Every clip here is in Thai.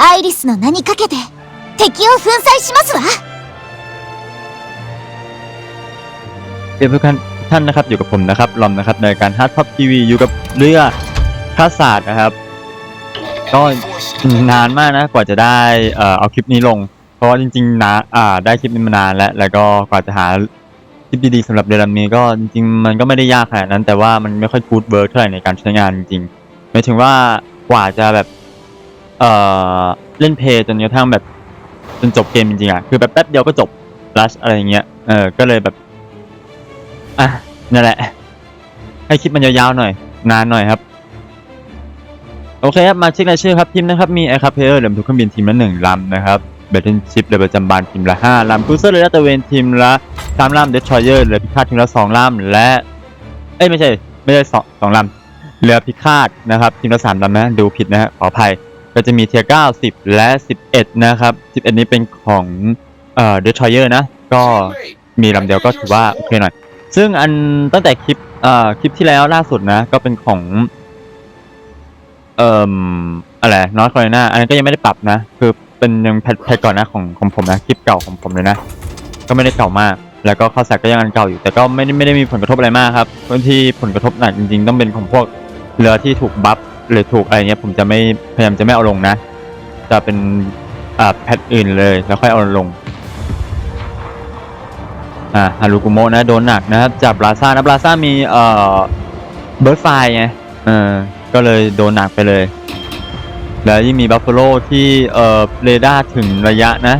アイリスの名にかけて敵を粉砕しますわ เพื่อนทุกท่านท่านนะครับอยู่กับผมนะครับลอมนะครับในการฮาร์ดท็อปทีวีอยู่กับเรือข้าศาสตร์นะครับ ก็นานมากนะกว่าจะได้เอ่อเอาคลิปนี้ลง เพราะว่าจริงๆนะอ่าได้คลิปนี้มานานแล้ว แล้วก็กว่าจะหาคลิปดีๆสำหรับเรือลำนี้ก็จริงๆมันก็ไม่ได้ยากขนาดนั้น แต่ว่ามันไม่ค่อยกูดเวิร์กเท่าไหร่ในการใช้งานจริงๆหมายถึงว่ากว่าจะแบบ เอ่อเล่นเพย์จนกระทั่งแบบจนจบเกมจริงๆอะคือแบบแป๊บเดียวก็จบลัชอะไรอย่างเงี้ยเออก็เลยแบบอะนั่นแหละ ให้คลิปมันยาวๆหน่อย นานหน่อยครับ โอเคครับมาเช็ครายชื่อครับทีมนะครับ มีไอคัพเพลเรือทุกเครื่องบินทีมละหนึ่งลำนะครับเบทเทนชิพเรือประจำบานทีมละห้าลำคูเซอร์เรือลาดตะเวนทีมละสามลำเดสทรอยเออร์เรือพิฆาตทีมละสองลำและ เอ้ยไม่ใช่ไม่ใช่สองสองลำเรือพิฆาตนะครับ ทีมละสามลำนะดูผิดนะฮะขออภัย ก็จะมีเทียร์เก้าสิบและสิบเอ็ดนะครับสิบเอ็ดนี้เป็นของเอ่อเดสทรอยเออร์นะ ก็มีลำเดียวก็ถือว่าโอเคหน่อย ซึ่งอันตั้งแต่คลิปเอ่อคลิปที่แล้วล่าสุดนะ ก็เป็นของ เอ่ออะไรนอตคอร์นาอันนั้นก็ยังไม่ได้ปรับนะ คือเป็นยังแพทแพทก่อนนะของของผมนะคลิปเก่าของผมเลยนะ ก็ไม่ได้เก่ามาก แล้วก็ข้าวสารก็ยังอันเก่าอยู่ แต่ก็ไม่ได้ไม่ได้มีผลกระทบอะไรมากครับบางที่ผลกระทบหนักจริงๆ ต้องเป็นของพวกเรือที่ถูกบัฟ หรือถูกอะไรเงี้ยผมจะไม่พยายามจะไม่เอาลงนะ จะเป็นอ่าแพทอื่นเลยแล้วค่อยเอาลงอ่าฮารุกุโมะนะโดนหนักนะครับจากบราซ่านะบราซ่ามีเอ่อเบิร์ดไฟไงเออก็เลยโดนหนักไปเลย แล้วยิ่งมีบัฟเฟโลที่เอ่อเรดาร์ถึงระยะนะ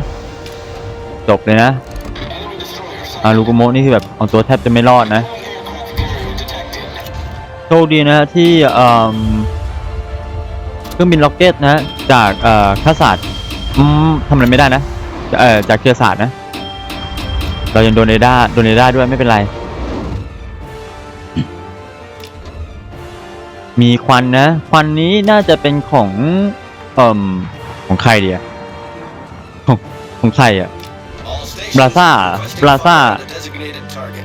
จบเลยนะฮารุกุโมะนี่คือแบบเอาตัวแทบจะไม่รอดนะโชคดีนะที่เอ่อ เครื่องบินล็อกเก็ตนะจากเอ่อข้าศาสตร์อืมทำอะไรไม่ได้นะ เอ่อจากเครือศาสตร์นะ เรายังโดนเรดาโดนเรดาด้วยไม่เป็นไร มีควันนะ ควันนี้น่าจะเป็นของเอ่มของใครเดียของของใครอะบราซ่าบราซ่าบราซ่า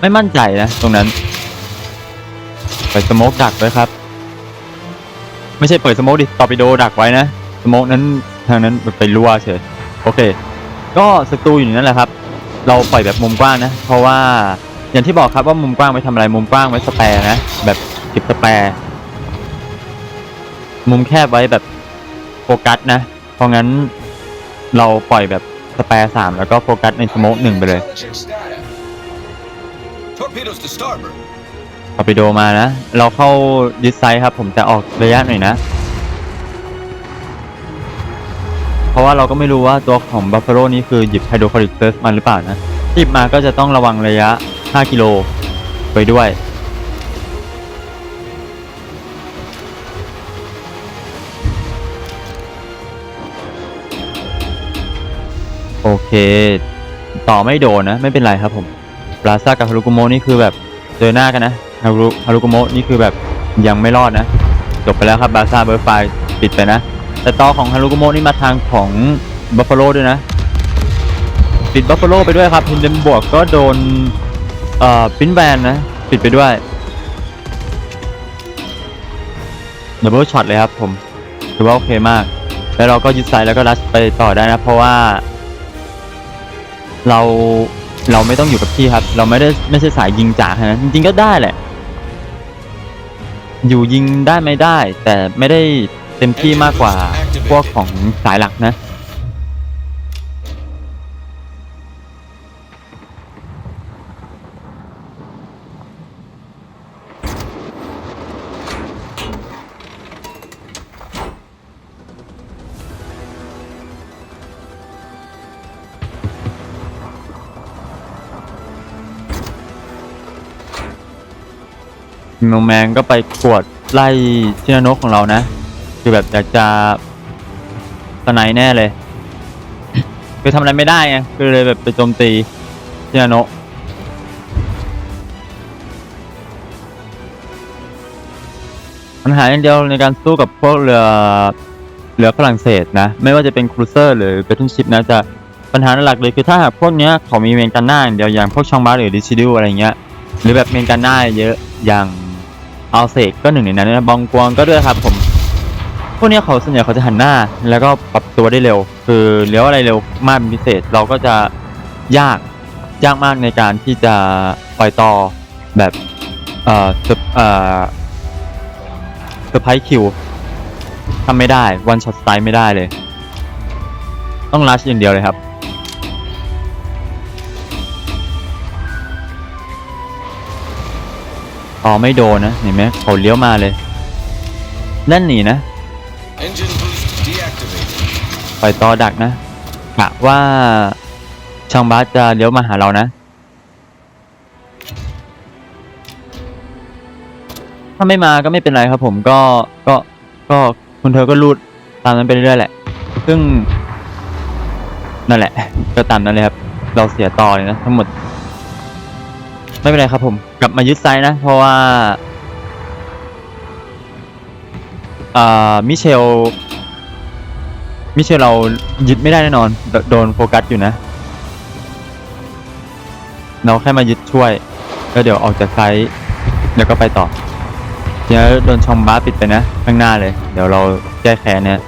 ไม่มั่นใจนะ ตรงนั้นเปิดสโมกดักไว้ครับ ไม่ใช่เปิดสโมกดิตอร์ปิโดดักไว้นะสโมกนั้นทางนั้นไปรั่วเฉยโอเค ก็ศัตรูอยู่นั่นแหละครับ เราปล่อยแบบมุมกว้างนะ เพราะว่าอย่างที่บอกครับว่ามุมกว้างไว้ทำอะไรมุมกว้างไว้สแปรนะ แบบเก็บสแปรมุมแคบไว้แบบโฟกัสนะ เพราะงั้นเราปล่อยแบบสแปรสามแล้วก็โฟกัสในสโมกหนึ่งไปเลย Torpedoes to starboard. ตอร์ปิโดมานะ เราเข้ายึดไซส์ครับ ผมจะออกระยะหน่อยนะ เพราะว่าเราก็ไม่รู้ว่าตัวของบัฟเฟ a โ o นี่คือหยิบไฮโดรคลอริกเซิร์ฟมาหรือเปล่านะ หยิบมาก็จะต้องระวังระยะ 5 กิโลไปด้วยโอเค ต่อไม่โดนนะ ไม่เป็นไรครับผมบราซ่ากับฮารุกุโมนี่คือแบบเจอหน้ากันนะ ฮารุฮารุกุโมะนี่คือแบบยังไม่รอดนะจบไปแล้วครับบาซ่าเบอร์ไฟปิดไปนะ แต่ต่อของฮารุกุโมะนี่มาทางของบัฟฟาโลด้วยนะปิดบัฟฟาโลไปด้วยครับฮินเดนบวกก็โดนเอ่อปินแบนนะปิดไปด้วยดับเบิลช็อตเลยครับผมถือว่าโอเคมาก แล้วเราก็ยึดไซด์แล้วก็รัชไปต่อได้นะ เพราะว่า เราเราไม่ต้องอยู่กับที่ครับ เราไม่ได้ไม่ใช่สายยิงจ๋าขนาดนั้นจริงๆก็ได้แหละ อยู่ยิงได้ไม่ได้ แต่ไม่ได้เต็มที่มากกว่าพวกของสายหลักนะ โนแมนก็ไปกวดไล่ชินานกของเรานะ คือแบบอยากจะสไนแน่เลย คือทำอะไรไม่ได้ไงคือเลยแบบไปโจมตีชินาโนะปัญหาอย่างเดียวในการสู้กับพวกเรือเรือฝรั่งเศสนะ ไม่ว่าจะเป็นครูเซอร์หรือเบทัลชิพนะจะปัญหาหลักเลยคือถ้าหากพวกเนี้ยเขามีเมนกันหน้าอย่างเดียวอย่างพวกช่องบาร์หรือดิซิดิวอะไรเงี้ยหรือแบบเมนกันหน้าเยอะอย่าง อาเซกก็หนึ่งในนั้นนะบองกวงก็ด้วยครับผม พวกนี้เขาส่วนใหญ่เขาจะหันหน้า แล้วก็ปรับตัวได้เร็ว คือเลี้ยวอะไรเร็วมากเป็นพิเศษ เราก็จะยาก ยากมากในการที่จะปล่อยต่อแบบเอ่อเซอร์เอ่อเซอร์ไพรส์คิวทำไม่ได้ วันช็อตสไตล์ไม่ได้เลย ต้องลัชอย่างเดียวเลยครับ อ๋อไม่โดนนะ เห็นไหมเขาเลี้ยวมาเลยเล่นหนีนะ Engine boost deactivated. ปล่อยต่อดักนะกะว่าช่างบาสจะเลี้ยวมาหาเรานะถ้าไม่มาก็ไม่เป็นไรครับผมก็ก็ก็คุณเธอก็รูดตามนั้นไปเรื่อยๆแหละ ซึ่งนั่นแหละ ก็ตามนั้นเลยครับ เราเสียต่อเลยนะทั้งหมด ไม่เป็นไรครับผม กลับมายึดไซส์นะ เพราะว่าอ่ามิเชล มิเชลเรายึดไม่ได้แน่นอน โดโดนโฟกัสอยู่นะ เราแค่มายึดช่วย แล้วเดี๋ยวออกจากไซต์แล้วก็ไปต่อ เดี๋ยวโดนชอมบ้าปิดไปนะ ข้างหน้าเลย เดี๋ยวเราแก้แค้นเนี่ย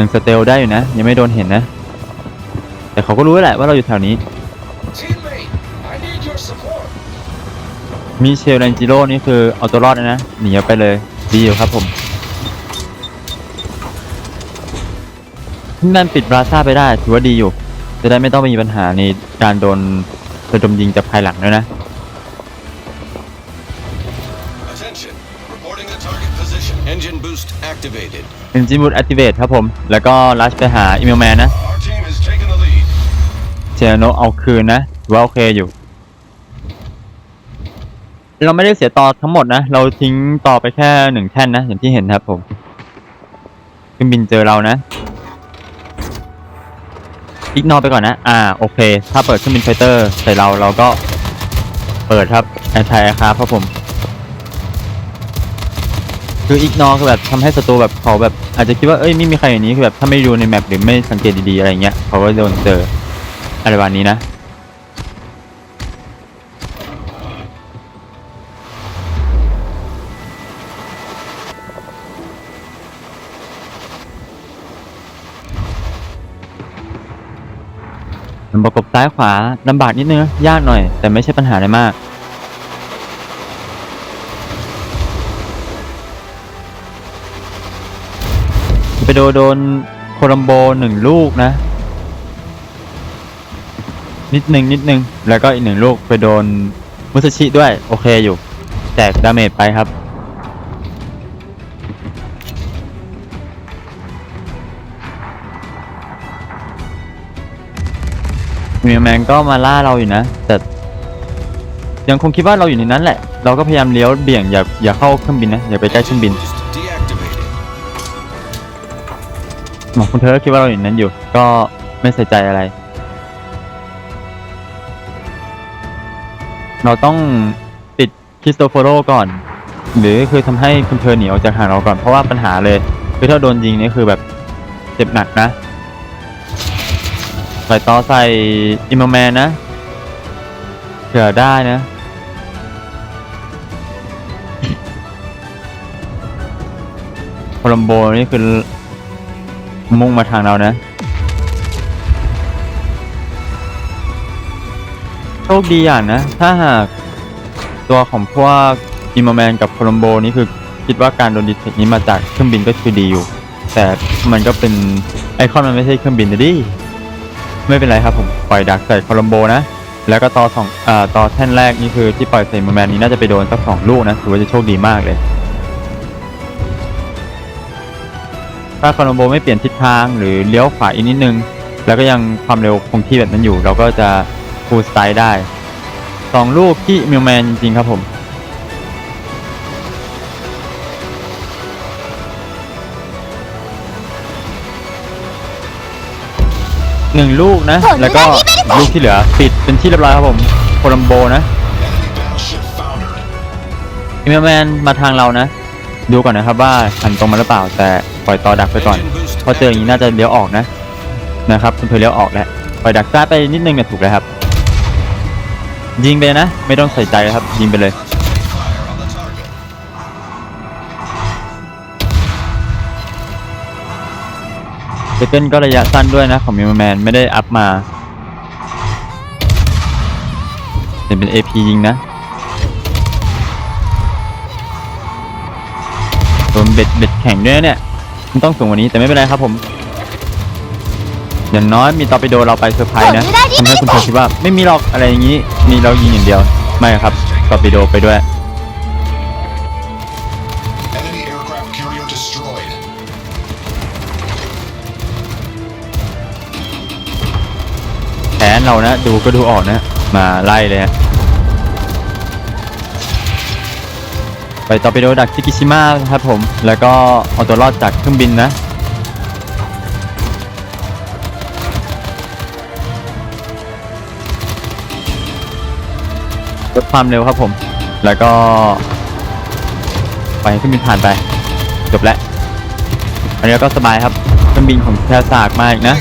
ยังสเตลได้อยู่นะ ยังไม่โดนเห็นนะ แต่เขาก็รู้แหละว่าเราอยู่แถวนี้มีเชลแรนจิโร่นี่คือเอาตัวรอดนะ หนีออกไปเลย ดีอยู่ครับผมที่นั่นปิดบราซ่าไปได้ ถือว่าดีอยู่ จะได้ไม่ต้องมีปัญหาในการโดนระดมยิงจากภายหลังด้วยนะ เป็นจิมูดแอคทีเวตครับผม แล้วก็ลัชไปหาอีเมลแมนนะเจโนเอาคืนนะว่าโอเคอยู่ เราไม่ได้เสียต่อทั้งหมดนะ เราทิ้งต่อไปแค่หนึ่งแท่นนะ อย่างที่เห็นครับผมขึ้นบินเจอเรานะอีกนอไปก่อนนะ อ่า โอเค ถ้าเปิดเครื่องบินไฟเตอร์ใส่เรา เราก็เปิดครับแอนทายครับครับผม คืออีกนอคือแบบทำให้ศัตรูแบบเขาแบบอาจจะคิดว่าเอ้ยไม่มีใครอย่างนี้คือแบบถ้าไม่ดูในแมปหรือไม่สังเกตดีๆอะไรเงี้ยเขาก็โดนเจออะไรประมาณนี้นะ มันประกบซ้ายขวาลำบากนิดนึงนะยากหน่อย แต่ไม่ใช่ปัญหาอะไรมาก ไปโดนโดนโคลัมโบหนึ่งลูกนะ นิดหนึ่งนิดหนึ่งแล้วก็อีกหนึ่งลูกไปโดนมุสชิด้วย โอเคอยู่แจกดาเมจไปครับ มีแมงก็มาล่าเราอยู่นะ แต่ยังคงคิดว่าเราอยู่ในนั้นแหละ เราก็พยายามเลี้ยวเบี่ยงอย่าอย่าเข้าเครื่องบินนะ อย่าไปใกล้เครื่องบิน หมอคุณเธอคิดว่าเราอยู่นั้นอยู่ ก็ไม่ใส่ใจอะไร เราต้องปิดคริสโตโฟโรก่อน หรือคือทำให้คุณเธอหนีออกจากห่างเราก่อนเพราะว่าปัญหาเลย คือถ้าโดนยิงนี่คือแบบเจ็บหนักนะใส่ต่อใส่อิมเมอร์แมนนะเผื่อได้นะโคลัมโบนี่คือ มุ่งมาทางเรานะโชคดีอย่างนะ ถ้าหากตัวของพวกอิมแมนกับโคลัมโบนี่คือคิดว่าการโดนดิเทคนี้มาจากเครื่องบินก็คือดีอยู่ แต่มันก็เป็นไอคอนมันไม่ใช่เครื่องบินนะดิไม่เป็นไรครับผมปล่อยดักใส่โคลัมโบนะแล้วก็ต่อสองอ่าต่อแท่นแรกนี่คือที่ปล่อยใส่อิมแมนนี้น่าจะไปโดนสักสองลูกนะถือว่าจะโชคดีมากเลย ถ้าคอนโบไม่เปลี่ยนทิศทางหรือเลี้ยวขวาอีกนิดนึง แล้วก็ยังความเร็วคงที่แบบนั้นอยู่ เราก็จะฟูลสไตล์ได้สองลูกที่มิวแมนจริงๆครับผมหนึ่งลูกนะ แล้วก็ลูกที่เหลือปิดเป็นที่เรียบร้อยครับผมโคลัมโบนะ Enemy battleship foundered. มิวแมนมาทางเรานะ ดูก่อนนะครับว่าหันตรงมาหรือเปล่าแต่ป ล่อยต่อดักไปก่อนพราะเจออย่างนี้น่าจะเลี้ยวออกนะนะครับคุณเพลเลี้ยวออกแล้วปล่อยดักซ้ายไปนิดนึงเนี่ยถูกแล้วครับ ยิงไปนะ ไม่ต้องใส่ใจครับ ยิงไปเลยเซเกิลก็ระยะสั้นด้วยนะของมิมแมนไม่ได้อัพมาเป็นเป็น AP ยิงนะโดนเบ็ดเบ็ดแข่งด้วยเนี่ย มันต้องสูงกว่านี้แต่ไม่เป็นไรครับผม อย่างน้อยมีตอร์ปิโดเราไปเซอร์ไพรส์นะทำให้คุณเพลคิดว่าไม่มีหรอกอะไรอย่างนี้ มีเรายิงอย่างเดียว ไม่ครับตอร์ปิโดไปด้วย Enemy aircraft carrier destroyed. แผนเรานะ ดูก็ดูออกนะ มาไล่เลยฮะ ไปต่อไปโดดักซิกิชิมะครับผม แล้วก็เอาตัวรอดจากเครื่องบินนะ ลดความเร็วครับผม แล้วก็ ไปเครื่องบินผ่านไป จบแล้ว อันนี้ก็สบายครับ เครื่องบินของแพรศาสตร์มาอีกนะ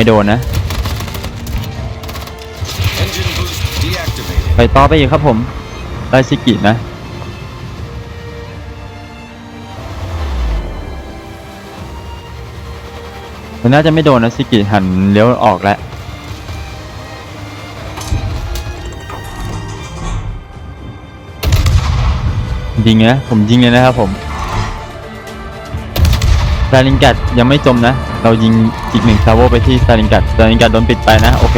ไม่โดนนะ ไปต่อไปอีกครับผมไดซิกินะมันน่าจะไม่โดนนะซิกิหันเลี้ยวออกแล้วยิงนะผมยิงเลยนะครับผม ซาลิงกัดยังไม่จมนะ เรายิงอีกหนึ่งซาโวไปที่ซาลิงกัดซาลิงกัดโดนปิดไปนะ โอเค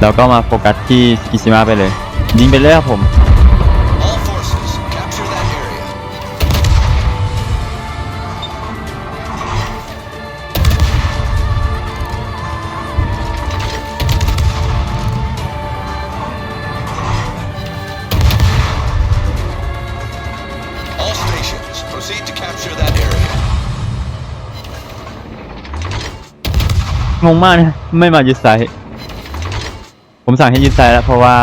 เราก็มาโฟกัสที่กิซิมาไปเลย ยิงไปเลยครับผม งงมากนะไม่มายึดไซต์ผมสั่งให้ยึดไซต์แล้วเพราะว่า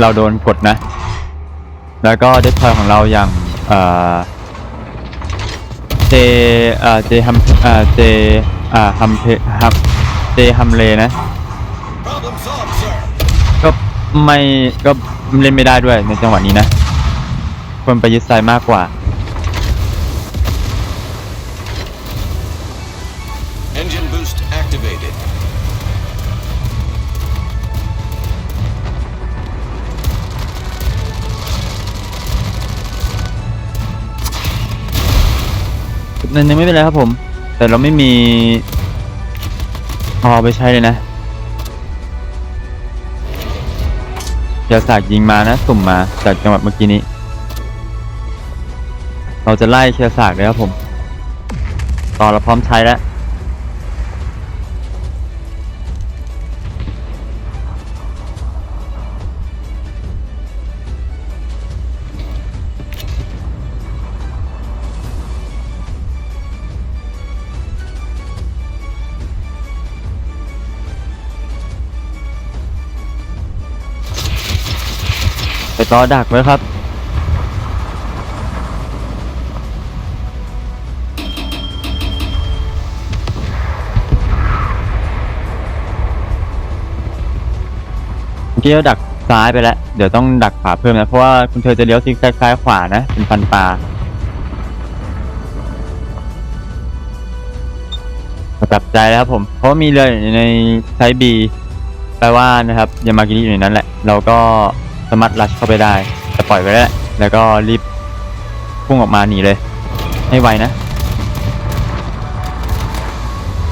เราโดนกดนะ แล้วก็เดสทอยของเราอย่างเอ่อเจเอ่อเจฮัมเอ่อเจอ่าฮัมเพฮัมเจฮัมเลนะ ก็ไม่ก็เล่นไม่ได้ด้วยในจังหวะนี้นะ ควรไปยึดไซต์มากกว่า นั่นยังไม่เป็นไรครับผม แต่เราไม่มีเอไปใช้เลยนะอย่าสากยิงมานะ สุ่มมาจากจังหวัดเมื่อกี้นี้ เราจะไล่เชียร์สากเลยครับผม ตอนเราพร้อมใช้แล้ว ไปต่อดักไว้ครับ เมื่อกี้เราดักซ้ายไปแล้ว เดี๋ยวต้องดักขวาเพิ่มนะ เพราะว่าคุณเธอจะเลี้ยวซิกแซกซ้ายขวานะ เป็นฟันปลาปรับใจแล้วครับผม เพราะมีเรืออยู่ในไซส์ B แปลว่านะครับยามากิริอยู่ในนั้นแหละ เราก็ สามารถลัชเข้าไปได้ แต่ปล่อยไว้แล้วแหละแล้วก็รีบพุ่งออกมาหนีเลย ให้ไวนะ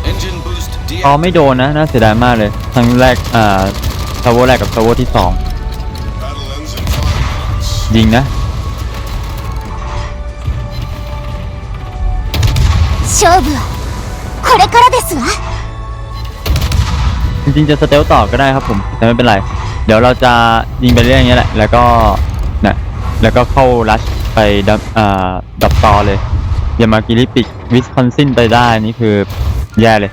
Engine boost อ๋อ deactivated. ไม่โดนนะ น่าเสียดายมากเลย ทั้งแรก อ่าซาโวแรกกับซาโวที่สอง Battle ends in five minutes. ยิงนะ 勝負はこれからですわ จริงๆจะสเตลต่อก็ได้ครับผม แต่ไม่เป็นไร เ ดี๋ยวเราจะยิงไปเรื่อยอย่างเงี้ยแหละ แล้วก็นะแล้วก็เข้ารัชไปดับอ่าดับต่อเลยยามากิริปิกวิสคอนซินไปได้นี่คือแย่เลย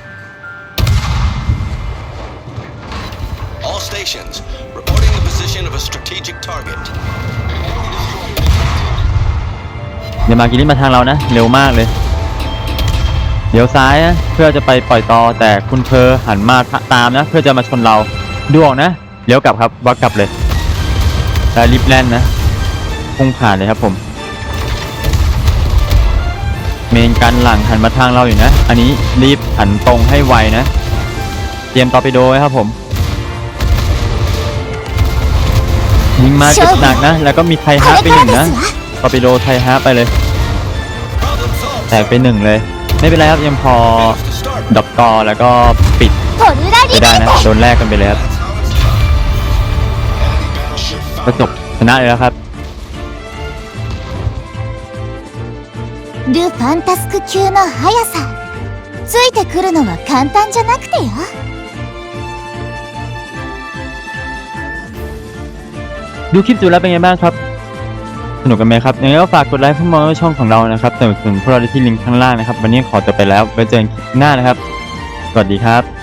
Reporting the position of a strategic target. เดี๋ยวมากิริมาทางเรานะ เร็วมากเลย เดี๋ยวซ้ายนะเพื่อจะไปปล่อยต่อแต่คุณเพอหันมาตามนะ เพื่อจะมาชนเราดูออกนะ เลี้ยวกลับครับวักกลับเลยแต่รีบแล่นนะพุ่งผ่านเลยครับผม เมนกันหลังหันมาทางเราอยู่นะ อันนี้รีบหันตรงให้ไวนะ เตรียมตอร์ปิโดไว้ครับผมยิงมาเจ็ดหนักนะ แล้วก็มีไทฮาไปหนึ่งนะตอร์ปิโดไทฮาไปเลย แตกไปหนึ่งเลย ไม่เป็นไรครับยังพอดับกอแล้วก็ปิดไปได้นะ โดนแรกกันไปเลยครับ ก็จบชนะเลยแล้วครับルフสก์คิวの速さついてくるのは簡単じゃなくてよดูคลิปจบแล้วเป็นไงบ้างครับ สนุกกันไหมครับยังไงก็ฝากกดไลค์เพื่อมองช่องของเรานะครับสนับสนุนพวกเราด้ที่ลิงก์ข้างล่างนะครับ วันนี้ขอตัไปแล้วไว้เจอกันคลิปหน้านะครับ สวัสดีครับ